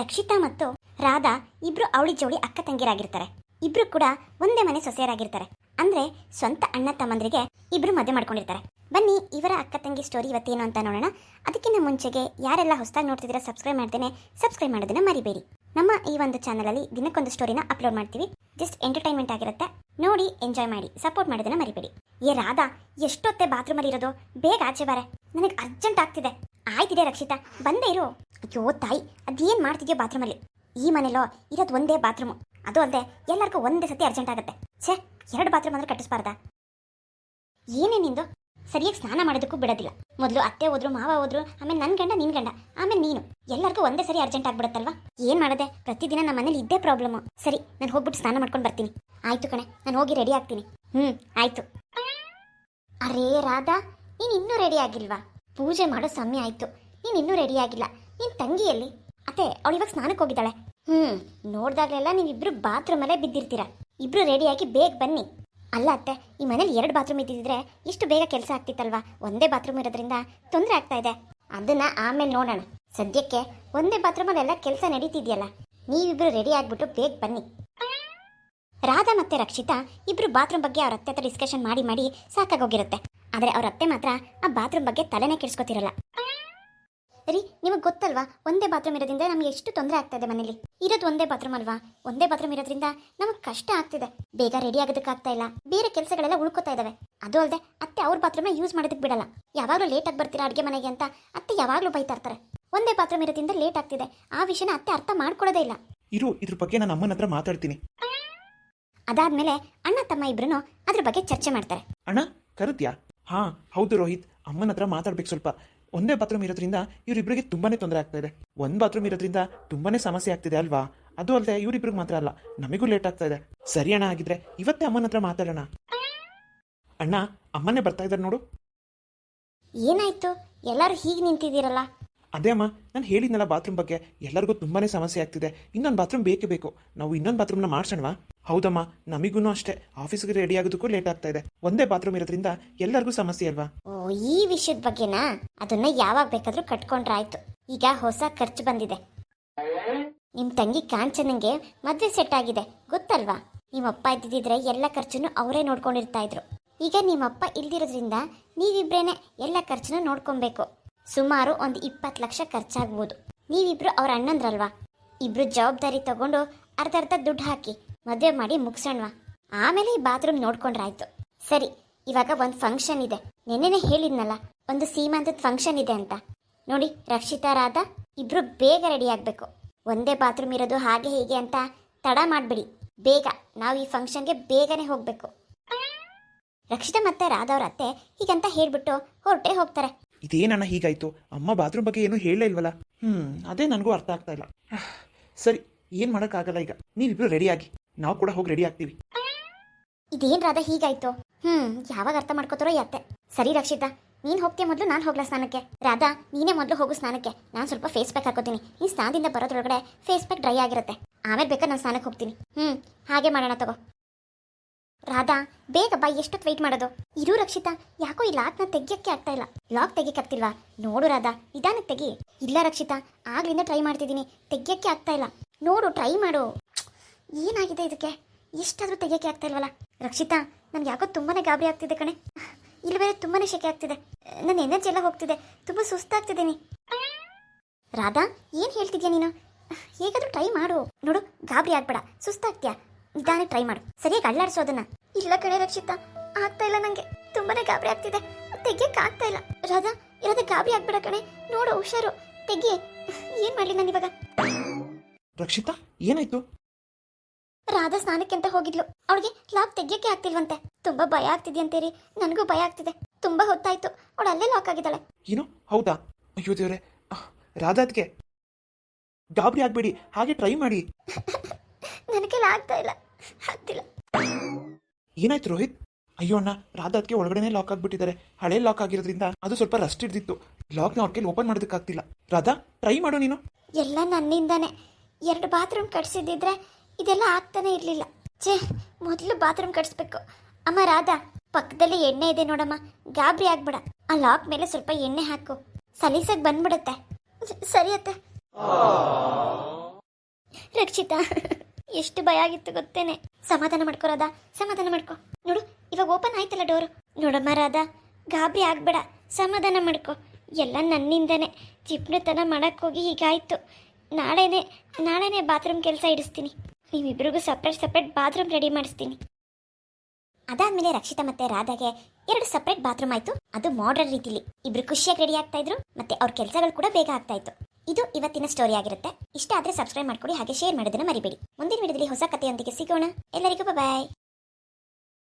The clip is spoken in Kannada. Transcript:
ರಕ್ಷಿತಾ ಮತ್ತು ರಾಧಾ ಇಬ್ರು ಅವಳಿ ಜೋಡಿ ಅಕ್ಕ ತಂಗಿರಾಗಿರ್ತಾರೆ. ಇಬ್ರು ಕೂಡ ಒಂದೇ ಮನೆ ಸೊಸೆಯರಾಗಿರ್ತಾರೆ. ಅಂದ್ರೆ ಸ್ವಂತ ಅಣ್ಣ ತಮ್ಮಂದ್ರಿಗೆ ಇಬ್ರು ಮದುವೆ ಮಾಡ್ಕೊಂಡಿರ್ತಾರೆ. ಬನ್ನಿ ಇವರ ಅಕ್ಕ ತಂಗಿ ಸ್ಟೋರಿ ಇವತ್ತೇನು ಅಂತ ನೋಡೋಣ. ಅದಕ್ಕಿಂತ ಮುಂಚೆಗೆ ಯಾರೆಲ್ಲ ಹೊಸದಾಗಿ ನೋಡ್ತಿದ್ದೀರಾ ಸಬ್ಸ್ಕ್ರೈಬ್ ಮಾಡ್ತೇನೆ ಸಬ್ಸ್ಕ್ರೈಬ್ ಮಾಡೋದನ್ನ ಮರಿಬೇಡಿ. ನಮ್ಮ ಈ ಒಂದು ಚಾನಲಲ್ಲಿ ದಿನಕ್ಕೊಂದು ಸ್ಟೋರಿನ ಅಪ್ಲೋಡ್ ಮಾಡ್ತೀವಿ. ಜಸ್ಟ್ ಎಂಟರ್ಟೈನ್ಮೆಂಟ್ ಆಗಿರುತ್ತೆ. ನೋಡಿ ಎಂಜಾಯ್ ಮಾಡಿ ಸಪೋರ್ಟ್ ಮಾಡೋದನ್ನ ಮರಿಬೇಡಿ. ಏ ರಾಧಾ, ಎಷ್ಟೊತ್ತೆ ಬಾತ್ರೂಮಲ್ಲಿ ಇರೋದು, ಬೇಗ ಆಚೆ ಬಾರೆ. ನನಗೆ ಅರ್ಜೆಂಟ್ ಆಗ್ತಿದೆ. ಆಯ್ತಿದೆ ರಕ್ಷಿತಾ, ಬಂದೇ ಇರು. ಅಯ್ಯೋ ತಾಯಿ ಅದೇನ್ ಮಾಡ್ತಿದ್ಯೋ ಬಾತ್ರೂಮಲ್ಲಿ ಈ ಮನೇಲೋ ಇರೋದು ಒಂದೇ ಬಾತ್ರೂಮು ಅದು ಅಲ್ಲದೆ ಎಲ್ಲರಿಗೂ ಒಂದೇ ಸತಿ ಅರ್ಜೆಂಟ್ ಆಗುತ್ತೆ. ಛೇ, ಎರಡು ಬಾತ್ರೂಮ್ ಅಂದ್ರೆ ಕಟ್ಟಿಸ್ಬಾರ್ದಾ? ಏನೇ ನಿಂದು? ಸರಿಯಾಗಿ ಸ್ನಾನ ಮಾಡೋದಕ್ಕೂ ಬಿಡೋದಿಲ್ಲ. ಮೊದಲು ಅತ್ತೆ ಹೋದ್ರು, ಮಾವ ಹೋದ್ರು, ಆಮೇಲೆ ನನ್ನ ಗಂಡ, ನಿನ್ ಗಂಡ, ಆಮೇಲೆ ನೀನು. ಎಲ್ಲರಿಗೂ ಒಂದೇ ಸರಿ ಅರ್ಜೆಂಟ್ ಆಗ್ಬಿಡುತ್ತಲ್ವಾ? ಏನ್ ಮಾಡದೆ? ಪ್ರತಿದಿನ ನಮ್ಮ ಮನೇಲಿ ಇದ್ದೇ ಪ್ರಾಬ್ಲಮ್ ಸರಿ, ನಾನು ಹೋಗ್ಬಿಟ್ಟು ಸ್ನಾನ ಮಾಡ್ಕೊಂಡು ಬರ್ತೀನಿ. ಆಯ್ತು ಕಣೆ, ನಾನು ಹೋಗಿ ರೆಡಿ ಆಗ್ತೀನಿ. ಹ್ಮ್, ಆಯ್ತು. ಅರೇ ರಾಧಾ, ನೀನು ಇನ್ನೂ ರೆಡಿ ಆಗಿಲ್ವಾ? ಪೂಜೆ ಮಾಡೋ ಸಮಯ ಆಯ್ತು. ನೀನು ಇನ್ನೂ ರೆಡಿ ಆಗಿಲ್ಲ. ನಿನ್ ತಂಗಿಯಲ್ಲಿ ಅತ್ತೆ, ಅವಳು ಸ್ನಾನಕ್ಕೆ ಹೋಗಿದ್ದಾಳೆ. ಹ್ಮ್, ನೋಡ್ದಾಗ್ಲೆಲ್ಲ ನೀವಿಬ್ರು ಬಾತ್ರೂಮಲ್ಲೇ ಬಿದ್ದಿರ್ತೀರ. ಇಬ್ರು ರೆಡಿಯಾಗಿ ಬೇಗ ಬನ್ನಿ. ಅಲ್ಲ ಅತ್ತೆ, ಈ ಮನೇಲಿ ಎರಡು ಬಾತ್ರೂಮ್ ಇದ್ದಿದ್ರೆ ಇಷ್ಟು ಬೇಗ ಕೆಲಸ ಆಗ್ತಿತ್ತಲ್ವಾ? ಒಂದೇ ಬಾತ್ರೂಮ್ ಇರೋದ್ರಿಂದ ತೊಂದರೆ ಆಗ್ತಾ ಇದೆ. ಅದನ್ನ ಆಮೇಲೆ ನೋಡೋಣ. ಸದ್ಯಕ್ಕೆ ಒಂದೇ ಬಾತ್ರೂಮಲ್ಲೆಲ್ಲ ಕೆಲಸ ನಡೀತಿದ್ಯಲ್ಲ? ನೀವಿಬ್ರು ರೆಡಿ ಆಗ್ಬಿಟ್ಟು ಬೇಗ ಬನ್ನಿ. ರಾಧಾ ಮತ್ತೆ ರಕ್ಷಿತಾ ಇಬ್ರು ಬಾತ್ರೂಮ್ ಬಗ್ಗೆ ಅವ್ರ ಅತ್ತೆ ಹತ್ರ ಡಿಸ್ಕಷನ್ ಮಾಡಿ ಮಾಡಿ ಸಾಕಾಗೋಗಿರುತ್ತೆ ಆದ್ರೆ ಅವ್ರ ಅತ್ತೆ ಮಾತ್ರ ಆ ಬಾತ್ರೂಮ್ ಬಗ್ಗೆ ತಲೆನೇ ಕೆಡಿಸ್ಕೊತಿರಲ್ಲ. ರೀ ನಿಮಗೆ ಗೊತ್ತಲ್ವಾ? ಒಂದೇ ಬಾತ್ರೂಮ್ ಇರೋದ್ರಿಂದ ನಮ್ಗೆ ಎಷ್ಟು ತೊಂದರೆ ಆಗ್ತಾ ಇದೆ ಮನೇಲಿ. ಇರೋದು ಒಂದೇ ಬಾತ್ರೂಮ್ ಅಲ್ವಾ? ಒಂದೇ ಬಾತ್ರೂಮ್ ಇರೋದ್ರಿಂದ ನಮಗೆ ಕಷ್ಟ ಆಗ್ತಿದೆ. ಬೇಗ ರೆಡಿ ಆಗೋದಕ್ಕಾಗ್ತಾ ಇಲ್ಲ. ಬೇರೆ ಕೆಲಸಗಳೆಲ್ಲ ಉಳ್ಕೋತಾ ಇದಾವೆ. ಅದು ಅಲ್ಲದೆ ಅತ್ತೆ ಅವ್ರ ಬಾತ್ರೂಮ್ನ ಯೂಸ್ ಮಾಡೋದಕ್ಕೆ ಬಿಡಲ್ಲ. ಯಾವಾಗಲೂ ಲೇಟಾಗಿ ಬರ್ತೀರಾ ಅಡುಗೆ ಮನೆಗೆ ಅಂತ ಅತ್ತೆ ಯಾವಾಗಲೂ ಬೈತಾ ಇರ್ತಾರೆ. ಒಂದೇ ಬಾತ್ರೂಮ್ ಇರೋದ್ರಿಂದ ಲೇಟ್ ಆಗ್ತಿದೆ. ಆ ವಿಷಯನ ಅತ್ತೆ ಅರ್ಥ ಮಾಡ್ಕೊಳ್ಳೋದೇ ಇಲ್ಲ. ಇರು ಇದ್ರ ಬಗ್ಗೆ ನಾನು ಅಮ್ಮನ ಹತ್ರ ಮಾತಾಡ್ತೀನಿ. ಅದಾದ್ಮೇಲೆ ಅಣ್ಣ ತಮ್ಮ ಇಬ್ರು ಅದ್ರ ಬಗ್ಗೆ ಚರ್ಚೆ ಮಾಡ್ತಾರೆ. ಅಣ್ಣ ಕರುತ್ಯಾ ಹಾ ಹೌದು ರೋಹಿತ್. ಅಮ್ಮನ ಹತ್ರ ಮಾತಾಡ್ಬೇಕು ಸ್ವಲ್ಪ. ಒಂದೇ ಬಾತ್ರೂಮ್ ಇರೋದ್ರಿಂದ ಇವರಿಬ್ಬರಿಗೆ ತುಂಬಾನೇ ತೊಂದರೆ ಆಗ್ತಾ ಇದೆ. ಒಂದ್ ಬಾತ್ರೂಮ್ ಇರೋದ್ರಿಂದ ತುಂಬಾನೇ ಸಮಸ್ಯೆ ಆಗ್ತಿದೆ ಅಲ್ವಾ? ಅದು ಅಲ್ಲದೆ ಇವರಿಬ್ರಿಗೆ ಮಾತ್ರ ಅಲ್ಲ ನಮಗೂ ಲೇಟ್ ಆಗ್ತಾ ಇದೆ. ಸರಿ ಅಣ್ಣ ಆಗಿದ್ರೆ ಇವತ್ತೇ ಅಮ್ಮನ ಹತ್ರ ಮಾತಾಡೋಣ. ಅಣ್ಣ ಅಮ್ಮನೇ ಬರ್ತಾ ಇದ್ದಾರೆ ನೋಡು. ಏನಾಯ್ತು? ಎಲ್ಲರೂ ಹೀಗೆ ನಿಂತಿದ್ದೀರಲ್ಲ? ಅದೇ ಅಮ್ಮ ನಾನು ಹೇಳಿದ್ನಲ್ಲ ಬಾತ್ರೂಮ್ ಬಗ್ಗೆ. ಎಲ್ಲರಿಗೂ ತುಂಬಾನೇ ಸಮಸ್ಯೆ ಆಗ್ತಿದೆ. ಇನ್ನೊಂದು ಬಾತ್ರೂಮ್ ಬೇಕೇ ಬೇಕು. ನಾವು ಇನ್ನೊಂದು ಬಾತ್ರೂಮ್ನ ಮಾಡ್ಸೋಣವಾ? ಹೌದಮ್ಮ ನಮಿಗೂ ಅಷ್ಟೇ. ಆಫೀಸ್ಗೆ ರೆಡಿ ಆಗೋದಕ್ಕೂ ಲೇಟ್ ಆಗ್ತಾ ಇದೆ. ಒಂದೇ ಬಾತ್ರೂಮ್ ಇರೋದ್ರಿಂದ ಎಲ್ಲರಿಗೂ ಸಮಸ್ಯೆ ಅಲ್ವಾ? ಓ, ಈ ವಿಷಯದ ಬಗ್ಗೆನಾ? ಅದನ್ನ ಯಾವಾಗ ಬೇಕಾದ್ರೂ ಕಟ್ಕೊಂಡ್ರಾಯ್ತು ಈಗ ಹೊಸ ಖರ್ಚು ಬಂದಿದೆ. ನಿಮ್ ತಂಗಿ ಕಾಂಚನಂಗೆ ಮದ್ವೆ ಸೆಟ್ ಆಗಿದೆ. ಗೊತ್ತಲ್ವಾ? ನಿಮ್ಮಪ್ಪ ಇದ್ದಿದ್ರೆ ಎಲ್ಲ ಖರ್ಚನ್ನು ಅವರೇ ನೋಡ್ಕೊಂಡಿರ್ತಾ ಇದ್ರು. ಈಗ ನಿಮ್ಮಪ್ಪ ಇಲ್ದಿರೋದ್ರಿಂದ ನೀವಿಬ್ರೇನೆ ಎಲ್ಲ ಖರ್ಚನ್ನು ನೋಡ್ಕೊಬೇಕು. ಸುಮಾರು ಒಂದು ಇಪ್ಪತ್ತು ಲಕ್ಷ ಖರ್ಚಾಗ್ಬೋದು. ನೀವಿಬ್ರು ಅವ್ರ ಅಣ್ಣಂದ್ರಲ್ವಾ? ಇಬ್ರು ಜವಾಬ್ದಾರಿ ತಗೊಂಡು ಅರ್ಧ ಅರ್ಧ ದುಡ್ಡು ಹಾಕಿ ಮದುವೆ ಮಾಡಿ ಮುಗಿಸೋಣ ಆಮೇಲೆ ಈ ಬಾತ್ರೂಮ್ ನೋಡ್ಕೊಂಡ್ರಾಯ್ತು. ಸರಿ, ಇವಾಗ ಒಂದು ಫಂಕ್ಷನ್ ಇದೆ. ನಿನ್ನೆನೆ ಹೇಳಿದ್ನಲ್ಲ, ಒಂದು ಸೀಮಾಂತದ ಫಂಕ್ಷನ್ ಇದೆ ಅಂತ. ನೋಡಿ, ರಕ್ಷಿತಾ, ರಾಧಾ, ಇಬ್ರು ಬೇಗ ರೆಡಿ ಆಗಬೇಕು. ಒಂದೇ ಬಾತ್ರೂಮ್ ಇರೋದು ಹಾಗೆ ಹೀಗೆ ಅಂತ ತಡ ಮಾಡ್ಬಿಡಿ. ಬೇಗ, ನಾವು ಈ ಫಂಕ್ಷನ್ಗೆ ಬೇಗನೆ ಹೋಗ್ಬೇಕು. ರಕ್ಷಿತಾ ಮತ್ತೆ ರಾಧಾ ಅವ್ರ ಅತ್ತೆ ಹೀಗಂತ ಹೇಳ್ಬಿಟ್ಟು ಹೊರಟೇ ಹೋಗ್ತಾರೆ. ಇದೇನಣ್ಣ ಹೀಗಾಯ್ತು? ಅಮ್ಮ ಬಾತ್ರೂಮ್ ಬಗ್ಗೆ ಏನೂ ಹೇಳಲೇ ಇಲ್ವಲ್ಲ? ಹ್ಮ್, ಅದೇ ನನಗೂ ಅರ್ಥ ಆಗ್ತಾ ಇಲ್ಲ. ಸರಿ, ಏನ್ ಮಾಡೋಕ್ಕಾಗಲ್ಲ ಈಗ. ನೀವಿಬ್ರು ರೆಡಿ ಆಗಿ. ನಾವು ಕೂಡ ಹೋಗಿ ರೆಡಿ ಆಗ್ತೀವಿ. ಇದೇನ್ ರಾಧಾ, ಹೀಗಾಯ್ತು? ಹ್ಮ್, ಯಾವಾಗ ಅರ್ಥ ಮಾಡ್ಕೋತಾರೋ ಯಾತೆ ಸರಿ ರಕ್ಷಿತಾ, ನೀನ್ ಹೋಗ್ತೀಯ ಮೊದಲು, ನಾನು ಹೋಗ್ಲಾ ಸ್ನಾನಕ್ಕೆ. ರಾಧಾ, ನೀನೇ ಮೊದಲು ಹೋಗು ಸ್ನಾನಕ್ಕೆ. ನಾನು ಸ್ವಲ್ಪ ಫೇಸ್ ಪ್ಯಾಕ್ ಹಾಕೋತೀನಿ. ನೀನ್ ಸ್ನಾನದಿಂದ ಬರೋದ್ರೊಳಗಡೆ ಫೇಸ್ ಪ್ಯಾಕ್ ಡ್ರೈ ಆಗಿರುತ್ತೆ. ಆಮೇಲೆ ಬೇಕಾ ನಾನು ಸ್ನಾನಕ್ಕೆ ಹೋಗ್ತೀನಿ. ಹ್ಮ್, ಹಾಗೆ ಮಾಡೋಣ ತಗೋ. ರಾಧಾ, ಬೇಗ ಬಾ ಎಷ್ಟೊತ್ತು ವೆಯ್ಟ್ ಮಾಡೋದು? ಇರು ರಕ್ಷಿತಾ, ಯಾಕೋ ಈ ಲಾಕ್ನ ತೆಗಿಯಕ್ಕೆ ಆಗ್ತಾ ಇಲ್ಲ. ಲಾಕ್ ತೆಗಿಯಕ್ಕಾಗ್ತಿಲ್ವಾ ನೋಡು ರಾಧಾ, ನಿಧಾನಕ್ಕೆ ತೆಗಿ. ಇಲ್ಲ ರಕ್ಷಿತಾ, ಆಗ್ಲಿಂದ ಟ್ರೈ ಮಾಡ್ತಿದ್ದೀನಿ ತೆಗಿಯಕ್ಕೆ ಆಗ್ತಾ ಇಲ್ಲ. ನೋಡು ಟ್ರೈ ಮಾಡು. ಏನಾಗಿದೆ ಇದಕ್ಕೆ? ಎಷ್ಟಾದರೂ ತೆಗಿಯಕ್ಕೆ ಆಗ್ತಾ ಇಲ್ವಲ್ಲ? ರಕ್ಷಿತಾ, ನನಗೆ ಯಾಕೋ ತುಂಬಾನೇ ಗಾಬರಿ ಆಗ್ತಿದೆ ಕಣೆ. ಇಲ್ವೇ ತುಂಬಾನೇ ಶೆಕೆ ಆಗ್ತಿದೆ. ನನ್ನ ಎನರ್ಜಿ ಎಲ್ಲ ಹೋಗ್ತಿದೆ. ತುಂಬಾ ಸುಸ್ತಾಗ್ತಿದ್ದೀನಿ ರಾಧಾ, ಏನು ಹೇಳ್ತಿದ್ಯಾ ನೀನು? ಹೇಗಾದರೂ ಟ್ರೈ ಮಾಡು. ನೋಡು, ಗಾಬರಿ ಆಗ್ಬೇಡ. ಸುಸ್ತಾಗ್ತೀಯಾ? ನಿಧಾನ ಟ್ರೈ ಮಾಡು. ಸರಿಯಾಗಿ ಅಳ್ಳಾಡಿಸು ಇಲ್ಲ ಕಣೆ ರಕ್ಷಿತಾ, ಆಗ್ತಾ ಇಲ್ಲ ನಂಗೆ. ತುಂಬಾನೇ ಗಾಬರಿ ಆಗ್ತಿದೆ. ತೆಗಿಯಕ್ ಆಗ್ತಾ ಇಲ್ಲ. ರಾಧಾ, ಇರೋದೇ ಗಾಬರಿ ಆಗ್ಬೇಡ ಕಣೆ. ನೋಡು, ಹುಷಾರು. ತೆಗಿ ಏನ್ ಮಾಡ್ಲಿ ನಾನು ಇವಾಗ? ರಕ್ಷಿತಾ, ಏನಾಯ್ತು? ರಾಧಾ ಸ್ನಾನಕ್ಕೆ ಅಂತ ಹೋಗಿದ್ಲು. ಅವಳಿಗೆ ಲಾಕ್ ತೆಗಿಯಕ್ಕೆ ಆಗ್ತಿಲ್ವಂತೆ. ತುಂಬಾ ಭಯ ಆಗ್ತಿದ್ಯಂತೇರಿ. ನನಗೂ ಭಯ ಆಗ್ತಿದೆ. ತುಂಬಾ ಹೊತ್ತಾಯ್ತು. ಅವಳು ಅಲ್ಲೇ ಲಾಕ್ ಆಗಿದ್ದಾಳೆ. ಏನು? ಹೌದಾ? ಅಯ್ಯೋ ದೇವ್ರೆ. ರಾಧಾದ್ಗೆ. ಗಾಬರಿ ಆಗ್ಬೇಡಿ. ಹಾಗೆ ಟ್ರೈ ಮಾಡಿ. ನನಗೆ ಆಗ್ತಾ ಇಲ್ಲ. ಆಗ್ತಿಲ್ಲ. ಏನಾಯ್ತು ರೋಹಿತ್? ಅಯ್ಯೋ ಅಣ್ಣ ರಾಧಾದ್ಗೆ ಒಳಗಡೆನೆ ಲಾಕ್ ಆಗ್ಬಿಟ್ಟಿದ್ದಾರೆ. ಹಳೆ ಲಾಕ್ ಆಗಿರೋದ್ರಿಂದ ಅದು ಸ್ವಲ್ಪ ರಸ್ಟ್ ಹಿಡ್ದಿತ್ತು. ಲಾಕ್ನ ಅವ್ರ ಕೈಲಿ ಓಪನ್ ಮಾಡೋದಕ್ಕಾಗ್ತಿಲ್ಲ. ರಾಧಾ ಟ್ರೈ ಮಾಡು ನೀನು. ಎಲ್ಲ ನನ್ನಿಂದಾನೆ. ಎರಡು ಬಾತ್ರೂಮ್ ಕಟ್ಸಿದ್ದಿದ್ರೆ ಇದೆಲ್ಲ ಆಗ್ತಾನೆ ಇರಲಿಲ್ಲ. ಛೇ, ಮೊದಲು ಬಾತ್ರೂಮ್ ಕಟ್ಸ್ಬೇಕು. ಅಮ್ಮ, ರಾಧಾ, ಪಕ್ಕದಲ್ಲಿ ಎಣ್ಣೆ ಇದೆ ನೋಡಮ್ಮ. ಗಾಬರಿ ಆಗ್ಬೇಡ. ಆ ಲಾಕ್ ಮೇಲೆ ಸ್ವಲ್ಪ ಎಣ್ಣೆ ಹಾಕು. ಸಲೀಸಾಗಿ ಬಂದ್ಬಿಡತ್ತೆ. ಸರಿ ಅತ್ತೆ. ರಕ್ಷಿತಾ, ಎಷ್ಟು ಭಯ ಆಗಿತ್ತು ಗೊತ್ತೇನೆ. ಸಮಾಧಾನ ಮಾಡ್ಕೋ, ರಾಧಾ. ಸಮಾಧಾನ ಮಾಡ್ಕೋ. ನೋಡು, ಇವಾಗ ಓಪನ್ ಆಯ್ತಲ್ಲ ಡೋರು ನೋಡಮ್ಮ, ರಾಧಾ. ಗಾಬರಿ ಆಗ್ಬೇಡ. ಸಮಾಧಾನ ಮಾಡ್ಕೋ. ಎಲ್ಲ ನನ್ನಿಂದನೇ. ಜಿಪ್ನತನ ಹೋಗಿ ಹೀಗಾಯ್ತು. ನಾಳೆನೆ ನಾಳೆನೆ ಬಾತ್ರೂಮ್ ಕೆಲಸ ಇಡಿಸ್ತೀನಿ. ನೀವಿಬ್ರಿಗೂ ಸಪ್ರೇಟ್ ಸಪ್ರೇಟ್ ಬಾತ್ರೂಮ್ ರೆಡಿ ಮಾಡಿಸ್ತೀನಿ. ಅದಾದ್ಮೇಲೆ ರಕ್ಷಿತಾ ಮತ್ತೆ ರಾಧಾಗೆ ಎರಡು ಸಪ್ರೇಟ್ ಬಾತ್ರೂಮ್ ಆಯ್ತು. ಅದು ಮಾಡರ್ನ್ ರೀತಿಲಿ. ಇಬ್ರು ಖುಷಿಯಾಗಿ ರೆಡಿ ಆಗ್ತಾ ಇದ್ರು, ಮತ್ತೆ ಅವ್ರ ಕೆಲಸಗಳು ಕೂಡ ಬೇಗ ಆಗ್ತಾ ಇತ್ತು. ಇದು ಇವತ್ತಿನ ಸ್ಟೋರಿ ಆಗಿರುತ್ತೆ. ಇಷ್ಟ ಆದ್ರೆ ಸಬ್ಸ್ಕ್ರೈಬ್ ಮಾಡ್ಕೊಡಿ, ಹಾಗೆ ಶೇರ್ ಮಾಡೋದನ್ನ ಮರಿಬೇಡಿ. ಮುಂದಿನ ವಿಡಿಯೋದಲ್ಲಿ ಹೊಸ ಕಥೆಯೊಂದಿಗೆ ಸಿಗೋಣ. ಎಲ್ಲರಿಗೂ ಬಾಯ್